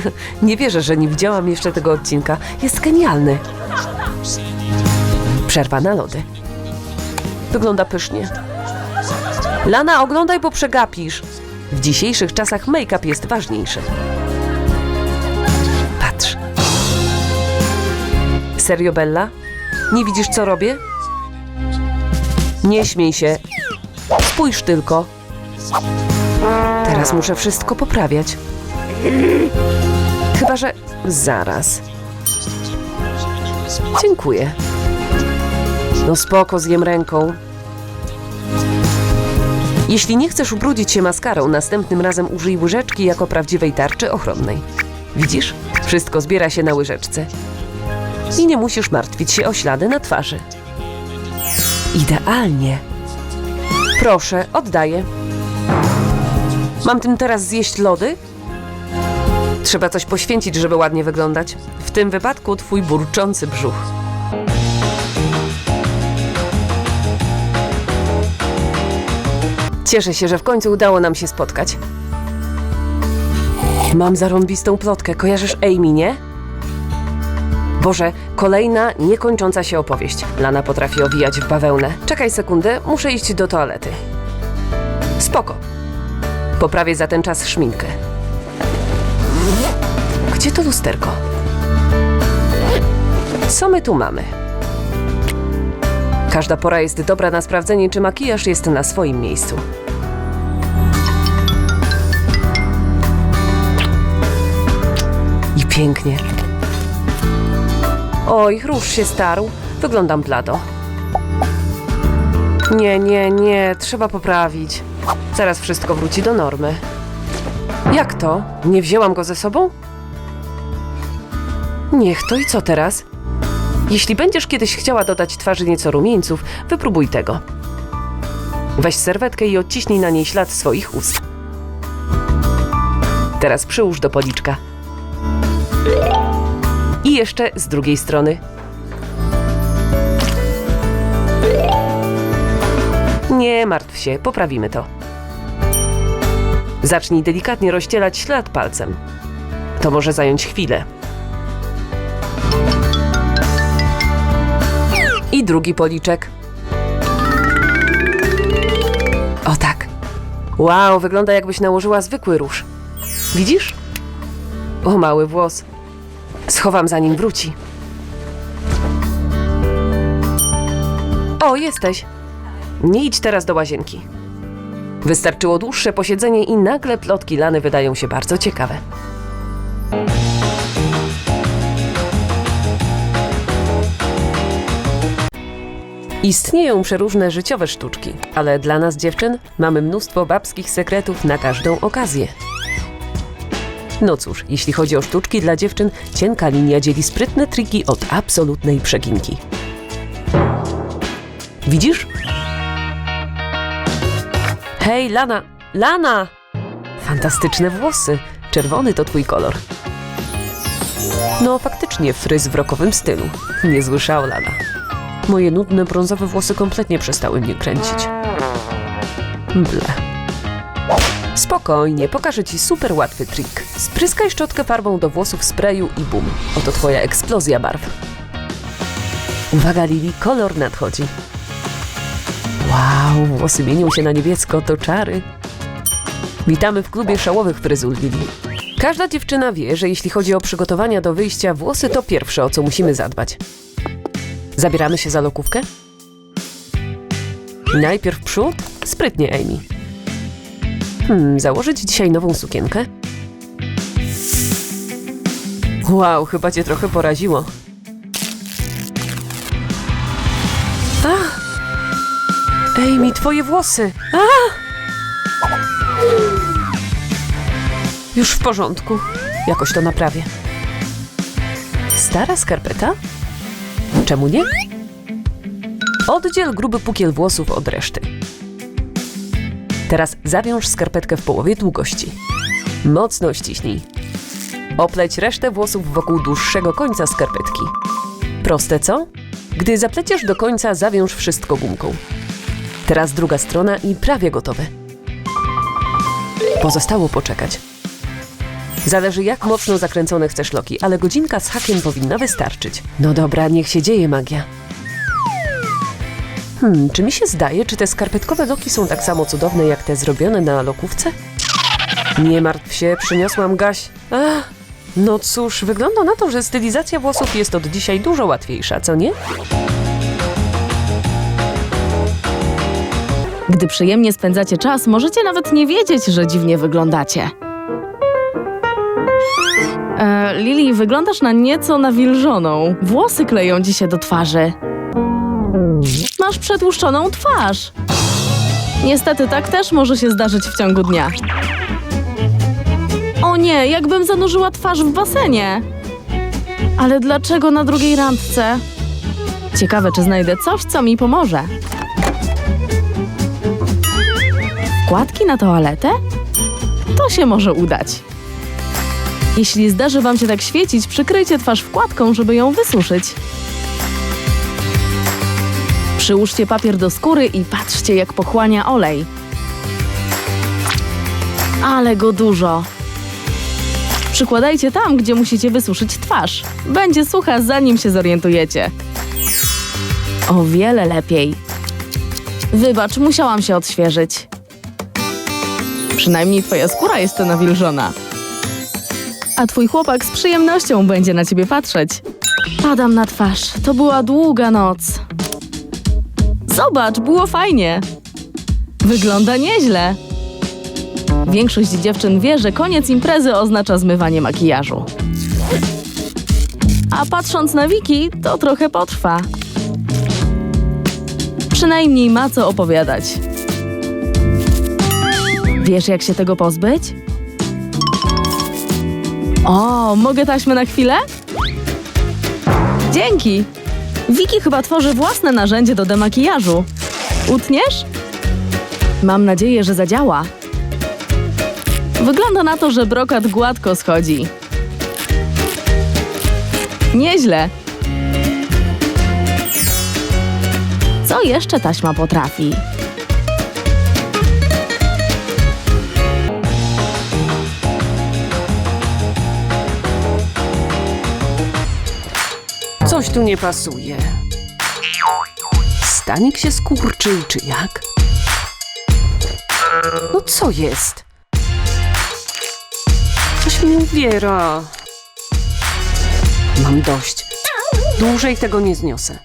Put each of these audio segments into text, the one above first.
Nie wierzę, że nie widziałam jeszcze tego odcinka. Jest genialny. Przerwa na lody. Wygląda pysznie. Lana, oglądaj, bo przegapisz. W dzisiejszych czasach make-up jest ważniejszy. Patrz. Serio, Bella? Nie widzisz, co robię? Nie śmiej się. Spójrz tylko. Teraz muszę wszystko poprawiać. Chyba, że zaraz. Dziękuję. No spoko, zjem ręką. Jeśli nie chcesz ubrudzić się maskarą, następnym razem użyj łyżeczki jako prawdziwej tarczy ochronnej. Widzisz? Wszystko zbiera się na łyżeczce. I nie musisz martwić się o ślady na twarzy. Idealnie. Proszę, oddaję. Mam tym teraz zjeść lody? Trzeba coś poświęcić, żeby ładnie wyglądać. W tym wypadku twój burczący brzuch. Cieszę się, że w końcu udało nam się spotkać. Mam zarąbistą plotkę. Kojarzysz Amy, nie? Boże, kolejna niekończąca się opowieść. Lana potrafi owijać w bawełnę. Czekaj sekundę, muszę iść do toalety. Spoko. Poprawię za ten czas szminkę. Gdzie to lusterko? Co my tu mamy? Każda pora jest dobra na sprawdzenie, czy makijaż jest na swoim miejscu. I pięknie. Oj, róż się starł. Wyglądam blado. Nie, nie, nie, trzeba poprawić. Zaraz wszystko wróci do normy. Jak to? Nie wzięłam go ze sobą? Niech to i co teraz? Jeśli będziesz kiedyś chciała dodać twarzy nieco rumieńców, wypróbuj tego. Weź serwetkę i odciśnij na niej ślad swoich ust. Teraz przyłóż do policzka. I jeszcze z drugiej strony. Nie martw się, poprawimy to. Zacznij delikatnie rozcielać ślad palcem. To może zająć chwilę. I drugi policzek. O tak. Wow, wygląda jakbyś nałożyła zwykły róż. Widzisz? O, mały włos. Schowam zanim wróci. O, jesteś. Nie idź teraz do łazienki. Wystarczyło dłuższe posiedzenie i nagle plotki Lany wydają się bardzo ciekawe. Istnieją przeróżne życiowe sztuczki, ale dla nas dziewczyn mamy mnóstwo babskich sekretów na każdą okazję. No cóż, jeśli chodzi o sztuczki dla dziewczyn, cienka linia dzieli sprytne triki od absolutnej przeginki. Widzisz? Hej, Lana! Lana! Fantastyczne włosy. Czerwony to twój kolor. No, faktycznie fryz w rokowym stylu. Niezły szał, Lana. Moje nudne brązowe włosy kompletnie przestały mnie kręcić. Ble. Spokojnie, pokażę ci super łatwy trik. Spryskaj szczotkę farbą do włosów sprayu i bum. Oto twoja eksplozja barw. Uwaga, Lili, kolor nadchodzi. Wow, włosy mienią się na niebiesko, to czary. Witamy w klubie szałowych fryzur Lili. Każda dziewczyna wie, że jeśli chodzi o przygotowania do wyjścia, włosy to pierwsze, o co musimy zadbać. Zabieramy się za lokówkę? Najpierw przód? Sprytnie, Amy. Hmm, założyć dzisiaj nową sukienkę? Wow, chyba cię trochę poraziło. A! Amy, twoje włosy! A! Już w porządku. Jakoś to naprawię. Stara skarpeta? Czemu nie? Oddziel gruby pukiel włosów od reszty. Teraz zawiąż skarpetkę w połowie długości. Mocno ściśnij. Opleć resztę włosów wokół dłuższego końca skarpetki. Proste, co? Gdy zapleciesz do końca, zawiąż wszystko gumką. Teraz druga strona i prawie gotowe. Pozostało poczekać. Zależy jak mocno zakręcone chcesz loki, ale godzinka z hakiem powinna wystarczyć. No dobra, niech się dzieje magia. Hmm, czy mi się zdaje, czy te skarpetkowe loki są tak samo cudowne jak te zrobione na lokówce? Nie martw się, przyniosłam gaś. Ach, no cóż, wygląda na to, że stylizacja włosów jest od dzisiaj dużo łatwiejsza, co nie? Gdy przyjemnie spędzacie czas, możecie nawet nie wiedzieć, że dziwnie wyglądacie. E, Lili, wyglądasz na nieco nawilżoną. Włosy kleją ci się do twarzy. Masz przetłuszczoną twarz. Niestety tak też może się zdarzyć w ciągu dnia. O nie, jakbym zanurzyła twarz w basenie. Ale dlaczego na drugiej randce? Ciekawe, czy znajdę coś, co mi pomoże. Wkładki na toaletę? To się może udać. Jeśli zdarzy wam się tak świecić, przykryjcie twarz wkładką, żeby ją wysuszyć. Przyłóżcie papier do skóry i patrzcie, jak pochłania olej. Ale go dużo. Przykładajcie tam, gdzie musicie wysuszyć twarz. Będzie sucha, zanim się zorientujecie. O wiele lepiej. Wybacz, musiałam się odświeżyć. Przynajmniej twoja skóra jest nawilżona. A twój chłopak z przyjemnością będzie na ciebie patrzeć. Padam na twarz. To była długa noc. Zobacz, było fajnie. Wygląda nieźle. Większość dziewczyn wie, że koniec imprezy oznacza zmywanie makijażu. A patrząc na Wiki, to trochę potrwa. Przynajmniej ma co opowiadać. Wiesz, jak się tego pozbyć? O, mogę taśmę na chwilę? Dzięki! Wiki chyba tworzy własne narzędzie do demakijażu. Utniesz? Mam nadzieję, że zadziała. Wygląda na to, że brokat gładko schodzi. Nieźle. Co jeszcze taśma potrafi? Tu nie pasuje. Stanik się skurczył, czy jak? No co jest? Coś mi uwiera. Mam dość. Dłużej tego nie zniosę.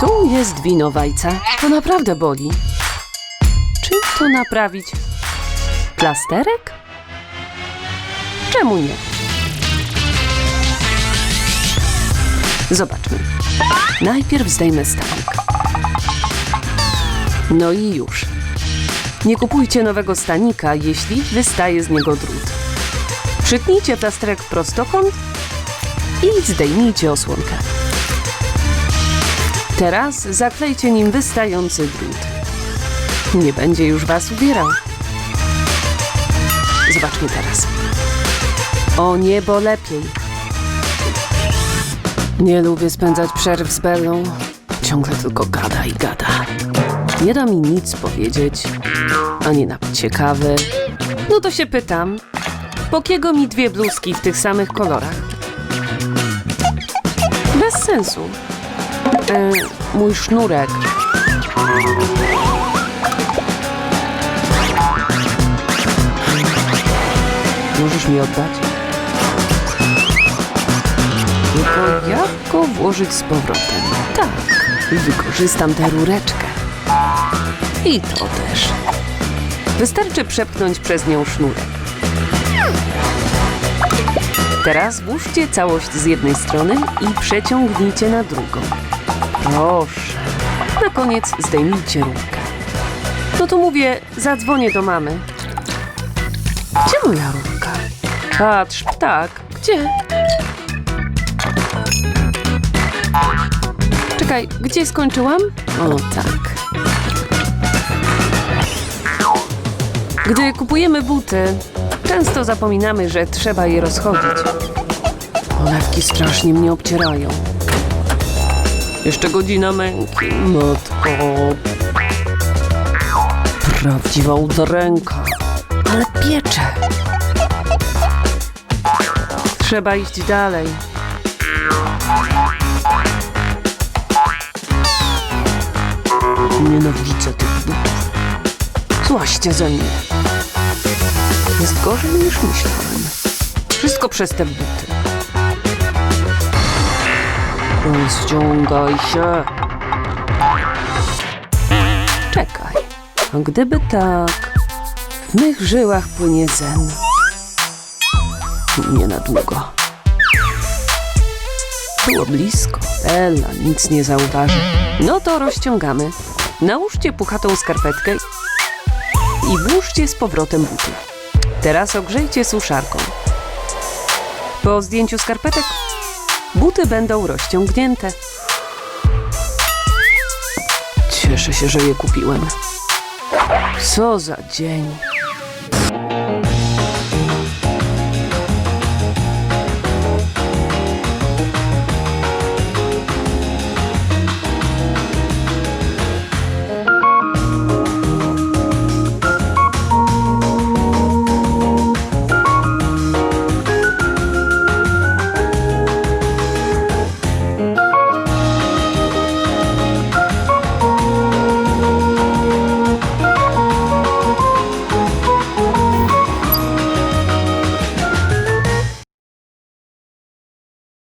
Tu jest winowajca. To naprawdę boli. Czym to naprawić? Plasterek? Czemu nie? Zobaczmy. Najpierw zdejmę stanik. No i już. Nie kupujcie nowego stanika, jeśli wystaje z niego drut. Przytnijcie plasterek w prostokąt i zdejmijcie osłonkę. Teraz zaklejcie nim wystający drut. Nie będzie już was ubierał. Zobaczmy teraz. O niebo lepiej. Nie lubię spędzać przerw z Bellą. Ciągle tylko gada i gada. Nie da mi nic powiedzieć, ani napić się kawy. No to się pytam, po kiego mi dwie bluzki w tych samych kolorach? Bez sensu. E, mój sznurek. Możesz mi oddać? Tylko jak go włożyć z powrotem? Tak, wykorzystam tę rureczkę. I to też. Wystarczy przepchnąć przez nią sznurek. Teraz włóżcie całość z jednej strony i przeciągnijcie na drugą. Proszę. Na koniec zdejmijcie rurkę. No to mówię, zadzwonię do mamy. Gdzie moja rurka? Patrz, ptak, gdzie? Czekaj, gdzie skończyłam? O, tak. Gdy kupujemy buty, często zapominamy, że trzeba je rozchodzić. Polewki strasznie mnie obcierają. Jeszcze godzina męki, matko. Prawdziwa udręka, ale piecze. Trzeba iść dalej. Nienawidzę tych butów. Złaście ze mnie. Jest gorzej niż myślałem. Wszystko przez te buty. Rozciągaj się. Czekaj. A gdyby tak, w mych żyłach płynie zen. Nie na długo. Było blisko. Ella nic nie zauważy. No to rozciągamy. Nałóżcie puchatą skarpetkę i włóżcie z powrotem buty. Teraz ogrzejcie suszarką. Po zdjęciu skarpetek buty będą rozciągnięte. Cieszę się, że je kupiłem. Co za dzień.